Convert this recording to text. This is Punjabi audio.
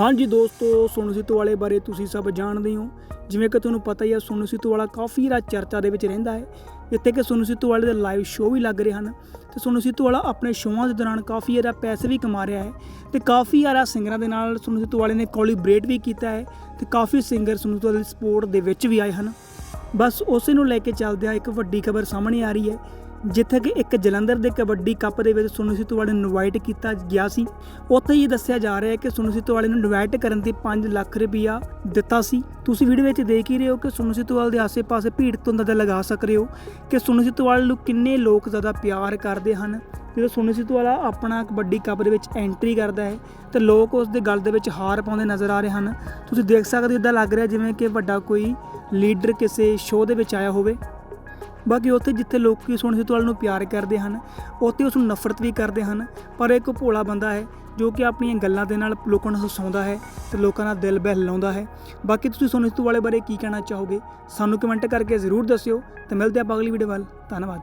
ਹਾਂਜੀ ਦੋਸਤੋ ਸੋਨੂ ਸਿੱਧੂ ਵਾਲੇ ਬਾਰੇ ਤੁਸੀਂ ਸਭ ਜਾਣਦੇ ਹੋ ਜਿਵੇਂ ਕਿ ਤੁਹਾਨੂੰ ਪਤਾ ਹੀ ਹੈ ਸੋਨੂ ਸਿੱਧੂ ਵਾਲਾ ਕਾਫੀ ਰਾ ਚਰਚਾ ਦੇ ਵਿੱਚ ਰਹਿੰਦਾ ਹੈ। ਇੱਥੇ ਕਿ ਸੋਨੂ ਸਿੱਧੂ ਵਾਲੇ ਦੇ ਲਾਈਵ ਸ਼ੋਅ ਵੀ ਲੱਗ ਰਹੇ ਹਨ। ਤੇ ਸੋਨੂ ਸਿੱਧੂ ਵਾਲਾ ਆਪਣੇ ਸ਼ੋਆਂ ਦੇ ਦੌਰਾਨ ਕਾਫੀ ਜ਼ਿਆਦਾ ਪੈਸੇ ਵੀ ਕਮਾ ਰਿਹਾ ਹੈ। ਤੇ ਕਾਫੀ ਜ਼ਿਆਦਾ ਸਿੰਗਰਾਂ ਦੇ ਨਾਲ ਸੋਨੂ ਸਿੱਧੂ ਵਾਲੇ ਨੇ ਕੋਲੀਬਰੇਟ ਵੀ ਕੀਤਾ ਹੈ। ਤੇ ਕਾਫੀ ਸਿੰਗਰ ਸੋਨੂ ਸਿੱਧੂ ਵਾਲੇ ਦੀ ਸਪੋਰਟ ਦੇ ਵਿੱਚ ਵੀ ਆਏ ਹਨ। ਬਸ ਉਸੇ ਨੂੰ ਲੈ ਕੇ ਚੱਲਦਿਆਂ ਇੱਕ ਵੱਡੀ ਖਬਰ ਸਾਹਮਣੇ ਆ ਰਹੀ ਹੈ। ਜਿੱਥੇ ਕਿ ਇੱਕ ਜਲੰਧਰ ਦੇ ਕਬੱਡੀ ਕੱਪ ਦੇ ਵਿੱਚ ਸੋਨੂ ਸਿੱਧੂ ਵਾਲੇ ਨੂੰ ਇਨਵਾਈਟ ਕੀਤਾ ਗਿਆ ਸੀ। ਉੱਥੇ ਹੀ ਦੱਸਿਆ ਜਾ ਰਿਹਾ ਹੈ ਕਿ ਸੋਨੂ ਸਿੱਧੂ ਵਾਲੇ ਨੂੰ ਇਨਵਾਈਟ ਕਰਨ ਤੇ 5 ਲੱਖ ਰੁਪਇਆ ਦਿੱਤਾ ਸੀ। ਤੁਸੀਂ ਵੀਡੀਓ ਵਿੱਚ ਦੇਖ ਹੀ ਰਹੇ ਹੋ ਕਿ ਸੋਨੂ ਸਿੱਤੂਵਾਲ ਦੇ ਆਸੇ ਪਾਸੇ ਭੀੜ ਤੋਂ ਅੰਦਾਜ਼ਾ ਲਗਾ ਸਕ ਰਹੇ ਹੋ ਕਿ ਸੋਨੂ ਸਿੱਧੂ ਵਾਲੇ ਨੂੰ ਕਿੰਨੇ ਲੋਕ ਜ਼ਿਆਦਾ ਪਿਆਰ ਕਰਦੇ ਹਨ। ਜਦੋਂ ਸੋਨੂ ਸਿੱਧੂ ਵਾਲਾ ਆਪਣਾ ਕਬੱਡੀ ਕੱਪ ਦੇ ਵਿੱਚ ਐਂਟਰੀ ਕਰਦਾ ਹੈ, ਤੇ ਲੋਕ ਉਸ ਦੇ ਗਲ ਦੇ ਵਿੱਚ ਹਾਰ ਪਾਉਂਦੇ ਨਜ਼ਰ ਆ ਰਹੇ ਹਨ। ਤੁਸੀਂ ਦੇਖ ਸਕਦੇ ਹੋ, ਇਦਾਂ ਲੱਗ ਰਿਹਾ ਜਿਵੇਂ ਕਿ ਵੱਡਾ ਕੋਈ ਲੀਡਰ ਕਿਸੇ ਸ਼ੋਅ ਦੇ ਵਿੱਚ ਆਇਆ ਹੋਵੇ। ਬਾਕੀ ਉੱਥੇ ਜਿੱਥੇ ਲੋਕੀ ਸੋਨੂ ਸਿੱਧੂ ਵਾਲੇ ਨੂੰ ਪਿਆਰ ਕਰਦੇ ਹਨ, ਉੱਥੇ ਉਸ ਨੂੰ ਨਫ਼ਰਤ ਵੀ ਕਰਦੇ ਹਨ, ਪਰ ਇੱਕ ਭੋਲਾ ਬੰਦਾ ਹੈ ਜੋ ਕਿ ਆਪਣੀਆਂ ਗੱਲਾਂ ਦੇ ਨਾਲ ਲੋਕਾਂ ਨੂੰ ਹਸਾਉਂਦਾ ਹੈ ਤੇ ਲੋਕਾਂ ਦਾ ਦਿਲ ਬਹਿਲਾਉਂਦਾ ਹੈ। ਬਾਕੀ ਤੁਸੀਂ ਸੋਨੂ ਸਿੱਧੂ ਵਾਲੇ ਬਾਰੇ ਕੀ ਕਹਿਣਾ ਚਾਹੋਗੇ? ਸਾਨੂੰ ਕਮੈਂਟ ਕਰਕੇ ਜ਼ਰੂਰ ਦੱਸਿਓ ਤੇ ਮਿਲਦੇ ਆਪਾਂ ਅਗਲੀ ਵੀਡੀਓ ਵੱਲ। ਧੰਨਵਾਦ।